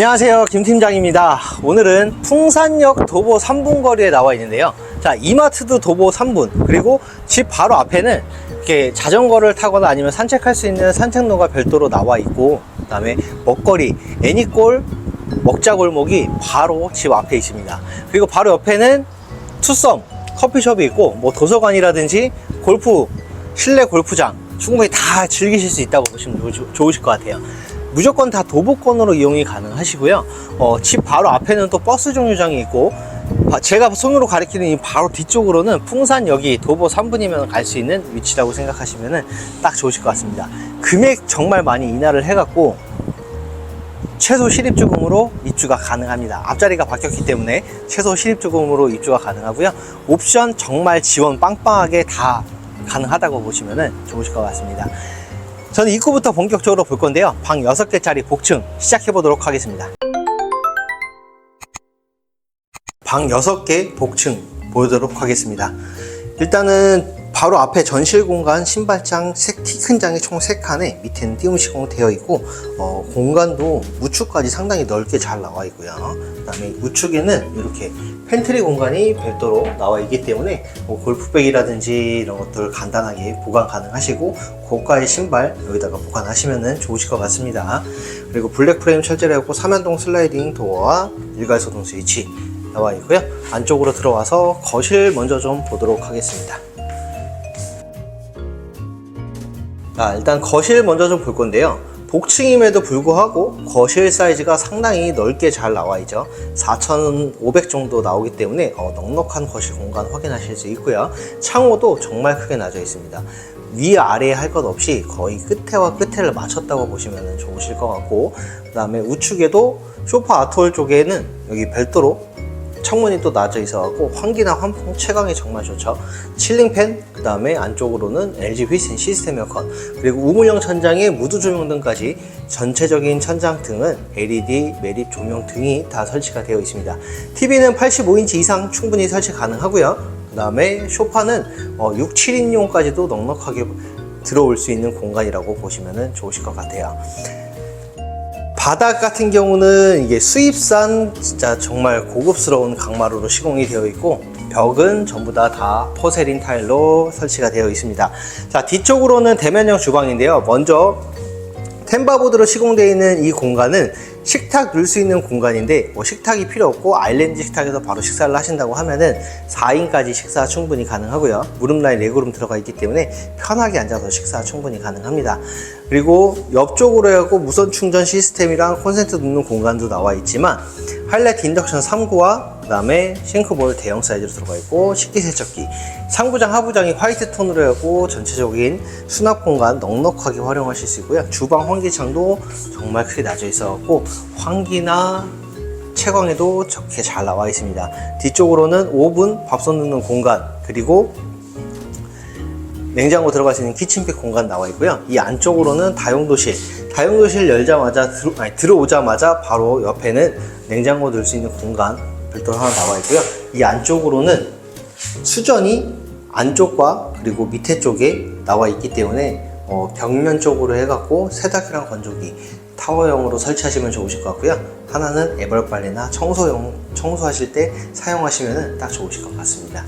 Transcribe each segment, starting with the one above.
안녕하세요. 김 팀장입니다. 오늘은 풍산역 도보 3분 거리에 나와 있는데요. 자 이마트도 도보 3분. 그리고 집 바로 앞에는 이렇게 자전거를 타거나 아니면 산책할 수 있는 산책로가 별도로 나와 있고 그 다음에 먹거리 애니골 먹자골목이 바로 집 앞에 있습니다. 그리고 바로 옆에는 투썸 커피숍이 있고 뭐 도서관이라든지 골프 실내 골프장. 충분히 다 즐기실 수 있다고 보시면 좋- 좋으실 것 같아요 무조건 다 도보권으로 이용이 가능하시고요 어, 집 바로 앞에는 또 버스 정류장이 있고 바- 제가 손으로 가리키는 이 바로 뒤쪽으로는 풍산역이 도보 3분이면 갈 수 있는 위치라고 생각하시면 딱 좋으실 것 같습니다 금액 정말 많이 인하를 해갖고 최소 실입주금으로 입주가 가능합니다. 앞자리가 바뀌었기 때문에 최소 실입주금으로 입주가 가능하고요. 옵션 정말 지원 빵빵하게 다 가능하다고 보시면 좋으실 것 같습니다. 저는 입구부터 본격적으로 볼 건데요. 방 6개짜리 복층 시작해 보도록 하겠습니다. 방 6개 복층 보도록 하겠습니다. 일단은 바로 앞에 전실 공간, 신발장, 키큰 장이 총 3칸에 밑에는 띄움 시공 되어 있고 어, 공간도 우측까지 상당히 넓게 잘 나와 있고요. 그 다음에 우측에는 이렇게 팬트리 공간이 별도로 나와 있기 때문에 뭐 골프백이라든지 이런 것들 간단하게 보관 가능하시고 고가의 신발 여기다가 보관하시면 좋으실 것 같습니다. 그리고 블랙 프레임 철제되었고 3연동 슬라이딩 도어와 일괄소동 스위치 나와 있고요. 안쪽으로 들어와서 거실 먼저 좀 보도록 하겠습니다. 자, 일단 거실 먼저 좀 볼 건데요. 복층임에도 불구하고 거실 사이즈가 상당히 넓게 잘 나와 있죠. 4,500 정도 나오기 때문에 어, 넉넉한 거실 공간 확인하실 수 있고요. 창호도 정말 크게 나져 있습니다. 위 아래 할 것 없이 거의 끝에와 끝에를 맞췄다고 보시면 좋으실 것 같고 그 다음에 우측에도 소파 아트홀 쪽에는 여기 별도로 창문이 또 나져 있어갖고 환기나 환풍 채광이 정말 좋죠. 칠링팬, 그 다음에 안쪽으로는 LG 휘슨 시스템 에어컨, 그리고 우물형 천장에 무드 조명 등까지 전체적인 천장 등은 LED 매립 조명 등이 다 설치가 되어 있습니다. TV는 85인치 이상 충분히 설치 가능하고요. 그 다음에 소파는 어, 6, 7인용까지도 넉넉하게 들어올 수 있는 공간이라고 보시면 좋으실 것 같아요. 바닥 같은 경우는 이게 수입산 진짜 정말 고급스러운 강마루로 시공이 되어 있고 벽은 전부 다 다 포세린 타일로 설치가 되어 있습니다. 자 뒤쪽으로는 대면형 주방인데요. 먼저 템바보드로 시공되어 있는 이 공간은 식탁 넣을 수 있는 공간인데 뭐 식탁이 필요 없고 아일랜드 식탁에서 바로 식사를 하신다고 하면은 4인까지 식사 충분히 가능하고요. 무릎 라인 레그룸 들어가 있기 때문에 편하게 앉아서 식사 충분히 가능합니다. 그리고 옆쪽으로 해갖고 무선 충전 시스템이랑 콘센트 넣는 공간도 나와 있지만 하이라이트 인덕션 3구와 그 다음에 싱크볼 대형 사이즈로 들어가 있고 식기세척기 상부장 하부장이 화이트 톤으로 해갖고 전체적인 수납 공간 넉넉하게 활용하실 수 있고요 주방 환기창도 정말 크게 나져 있어갖고 환기나 채광에도 좋게 잘 나와 있습니다 뒤쪽으로는 오븐 밥솥 넣는 공간 그리고 냉장고 들어갈 수 있는 키친백 공간 나와 있고요. 이 안쪽으로는 다용도실. 다용도실 열자마자 들어, 아니, 들어오자마자 바로 옆에는 냉장고 넣을 수 있는 공간 별도로 하나 나와 있고요. 이 안쪽으로는 수전이 안쪽과 그리고 밑에 쪽에 나와 있기 때문에 어, 벽면 쪽으로 해갖고 세탁기랑 건조기 타워형으로 설치하시면 좋으실 것 같고요. 하나는 애벌 빨래나 청소용 청소하실 때 사용하시면 딱 좋으실 것 같습니다.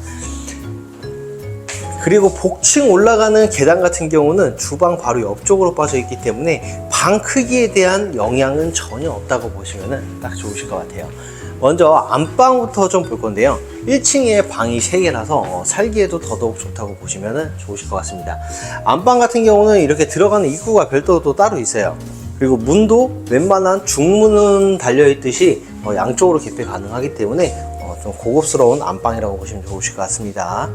그리고 복층 올라가는 계단 같은 경우는 주방 바로 옆쪽으로 빠져 있기 때문에 방 크기에 대한 영향은 전혀 없다고 보시면 딱 좋으실 것 같아요. 먼저 안방부터 좀 볼 건데요. 1층에 방이 3개라서 어, 살기에도 더더욱 좋다고 보시면 좋으실 것 같습니다. 안방 같은 경우는 이렇게 들어가는 입구가 별도로 또 따로 있어요. 그리고 문도 웬만한 중문은 달려있듯이 어, 양쪽으로 개폐 가능하기 때문에 어, 좀 고급스러운 안방이라고 보시면 좋으실 것 같습니다.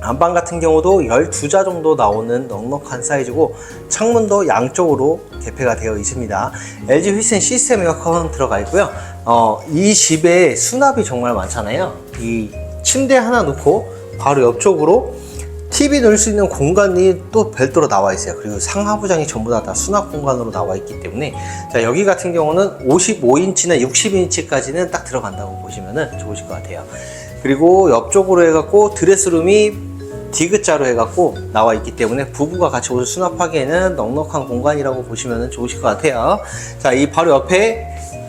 안방 같은 경우도 12자 정도 나오는 넉넉한 사이즈고 창문도 양쪽으로 개폐가 되어 있습니다. LG 휘슨 시스템 에어컨 들어가 있고요. 어, 이 집에 수납이 정말 많잖아요. 이 침대 하나 놓고 바로 옆쪽으로 TV 넣을 수 있는 공간이 또 별도로 나와 있어요. 그리고 상하부장이 전부 다, 다 수납 공간으로 나와 있기 때문에 자 여기 같은 경우는 55인치나 60인치까지는 딱 들어간다고 보시면 좋으실 것 같아요. 그리고 옆쪽으로 해갖고 드레스룸이 디귿자로 해갖고 나와 있기 때문에 부부가 같이 옷을 수납하기에는 넉넉한 공간이라고 보시면 좋으실 것 같아요. 자, 이 바로 옆에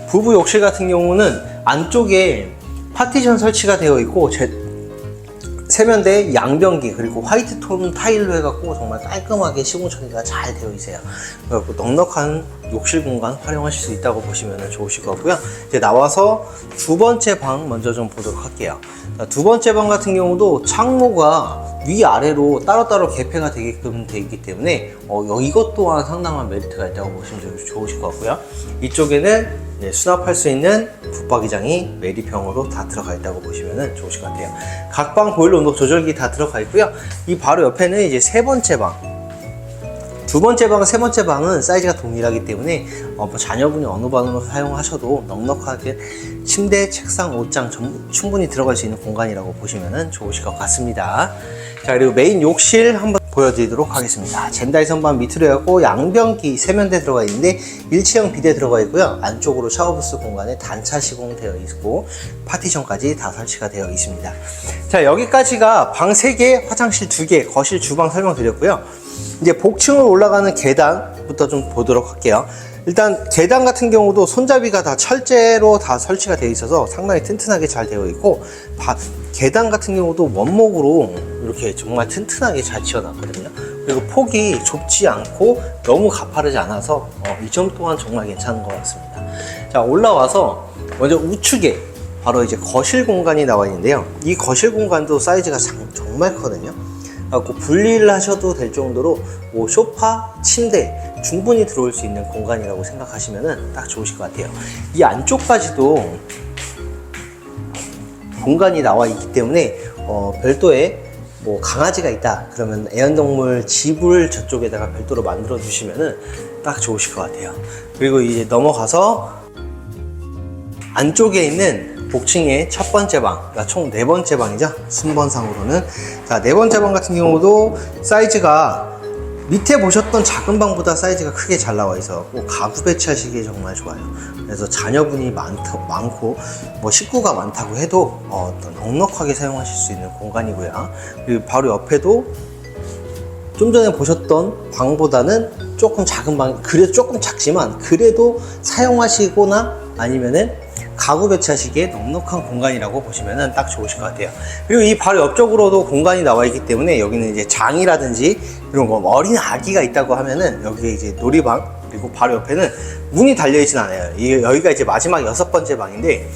부부 욕실 같은 경우는 안쪽에 파티션 설치가 되어 있고 제, 세면대 양변기 그리고 화이트 톤 타일로 해갖고 정말 깔끔하게 시공 처리가 잘 되어 있어요. 그래갖고 넉넉한 욕실 공간 활용하실 수 있다고 보시면 좋으실 것 같고요. 이제 나와서 두 번째 방 먼저 좀 보도록 할게요. 자, 두 번째 방 같은 경우도 창모가 위아래로 따로따로 개폐가 되게끔 되어 있기 때문에 어, 여- 이것 또한 상당한 메리트가 있다고 보시면 좀 좋으실 것 같고요. 이쪽에는 네, 수납할 수 있는 붙박이장이 메리평으로 다 들어가 있다고 보시면 좋으실 것 같아요. 각방 보일러 온도 조절기 다 들어가 있고요. 이 바로 옆에는 이제 세 번째 방. 두 번째 방, 세 번째 방은 사이즈가 동일하기 때문에 어, 뭐 자녀분이 어느 방으로 사용하셔도 넉넉하게 침대, 책상, 옷장 전- 충분히 들어갈 수 있는 공간이라고 보시면 좋으실 것 같습니다. 자 그리고 메인 욕실 한번 보여드리도록 하겠습니다. 젠다이 선반 밑으로 해갖고 양변기 세면대 들어가 있는데 일체형 비대 들어가 있고요. 안쪽으로 샤워부스 공간에 단차 시공되어 있고 파티션까지 다 설치가 되어 있습니다. 자 여기까지가 방 3개, 화장실 2개, 거실, 주방 설명드렸고요. 이제 복층으로 올라가는 계단부터 좀 보도록 할게요. 일단 계단 같은 경우도 손잡이가 다 철제로 다 설치가 되어 있어서 상당히 튼튼하게 잘 되어 있고 바- 계단 같은 경우도 원목으로 이렇게 정말 튼튼하게 잘 지어놨거든요. 그리고 폭이 좁지 않고 너무 가파르지 않아서 어, 이점 또한 정말 괜찮은 것 같습니다. 자 올라와서 먼저 우측에 바로 이제 거실 공간이 나와 있는데요. 이 거실 공간도 사이즈가 상- 정말 크거든요. 그래갖고 분리를 하셔도 될 정도로 뭐 소파, 침대 충분히 들어올 수 있는 공간이라고 생각하시면 딱 좋으실 것 같아요. 이 안쪽까지도 공간이 나와 있기 때문에 어, 별도의 뭐 강아지가 있다 그러면 애완동물 집을 저쪽에다가 별도로 만들어 주시면은 딱 좋으실 것 같아요. 그리고 이제 넘어가서 안쪽에 있는 복층의 첫 번째 방, 그러니까 총 네 번째 방이죠. 순번상으로는. 자, 네 번째 방 같은 경우도 사이즈가 밑에 보셨던 작은 방보다 사이즈가 크게 잘 나와 있어 고 가구 배치하시기에 정말 좋아요. 그래서 자녀분이 많다, 많고 뭐 식구가 많다고 해도 어, 떤 넉넉하게 사용하실 수 있는 공간이고요. 그리고 바로 옆에도 좀 전에 보셨던 방보다는 조금 작은 방, 그래도 조금 작지만 그래도 사용하시거나 아니면은 가구 배치하시기에 넉넉한 공간이라고 보시면 딱 좋으실 것 같아요. 그리고 이 바로 옆쪽으로도 공간이 나와 있기 때문에 여기는 이제 장이라든지 이런 거 어린 아기가 있다고 하면은 여기에 이제 놀이방 그리고 바로 옆에는 문이 달려 있진 않아요. 이 여기가 이제 마지막 여섯 번째 방인데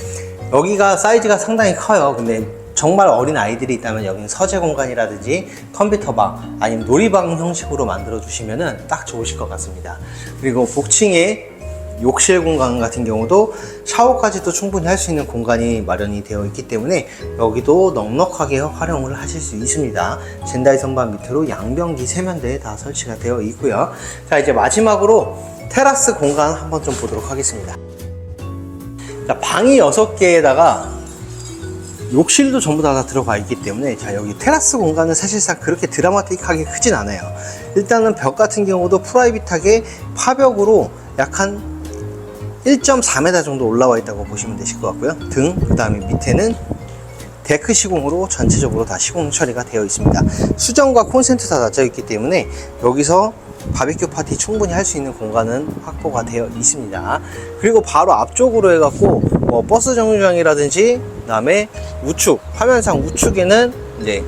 여기가 사이즈가 상당히 커요. 근데 정말 어린 아이들이 있다면 여기는 서재 공간이라든지 컴퓨터 방 아니면 놀이방 형식으로 만들어 주시면 딱 좋으실 것 같습니다. 그리고 복층에 욕실 공간 같은 경우도 샤워까지도 충분히 할 수 있는 공간이 마련이 되어 있기 때문에 여기도 넉넉하게 활용을 하실 수 있습니다. 젠다이 선반 밑으로 양변기 세면대 다 설치가 되어 있고요. 자 이제 마지막으로 테라스 공간 한번 좀 보도록 하겠습니다. 자, 방이 6개에다가 욕실도 전부 다, 다 들어가 있기 때문에 자 여기 테라스 공간은 사실상 그렇게 드라마틱하게 크진 않아요 일단은 벽 같은 경우도 프라이빗하게 파벽으로 약한 1.4m 정도 올라와 있다고 보시면 되실 것 같고요 등 그 다음에 밑에는 데크 시공으로 전체적으로 다 시공 처리가 되어 있습니다 수정과 콘센트 다 닫혀 있기 때문에 여기서 바비큐 파티 충분히 할 수 있는 공간은 확보가 되어 있습니다. 그리고 바로 앞쪽으로 해갖고 뭐 버스 정류장이라든지 그다음에 우측 화면상 우측에는 이제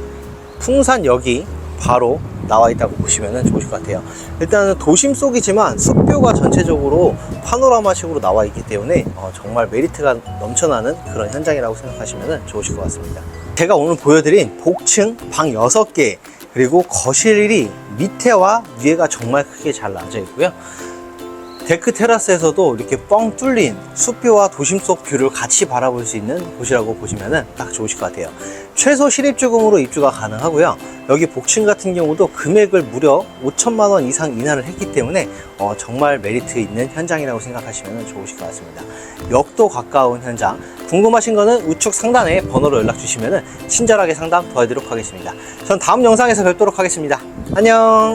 풍산역이 바로 나와 있다고 보시면 좋으실 것 같아요. 일단은 도심 속이지만 숲뷰가 전체적으로 파노라마식으로 나와 있기 때문에 어, 정말 메리트가 넘쳐나는 그런 현장이라고 생각하시면 좋으실 것 같습니다. 제가 오늘 보여드린 복층 방 6개 그리고 거실이 밑에와 위에가 정말 크게 잘 나눠져 있고요. 데크 테라스에서도 이렇게 뻥 뚫린 숲뷰와 도심 속 뷰를 같이 바라볼 수 있는 곳이라고 보시면 딱 좋으실 것 같아요. 최소 실입주금으로 입주가 가능하고요. 여기 복층 같은 경우도 금액을 무려 5천만 원 이상 인하를 했기 때문에 어, 정말 메리트 있는 현장이라고 생각하시면 좋으실 것 같습니다. 역도 가까운 현장. 궁금하신 거는 우측 상단에 번호로 연락 주시면 친절하게 상담 도와드리도록 하겠습니다. 전 다음 영상에서 뵙도록 하겠습니다. 안녕!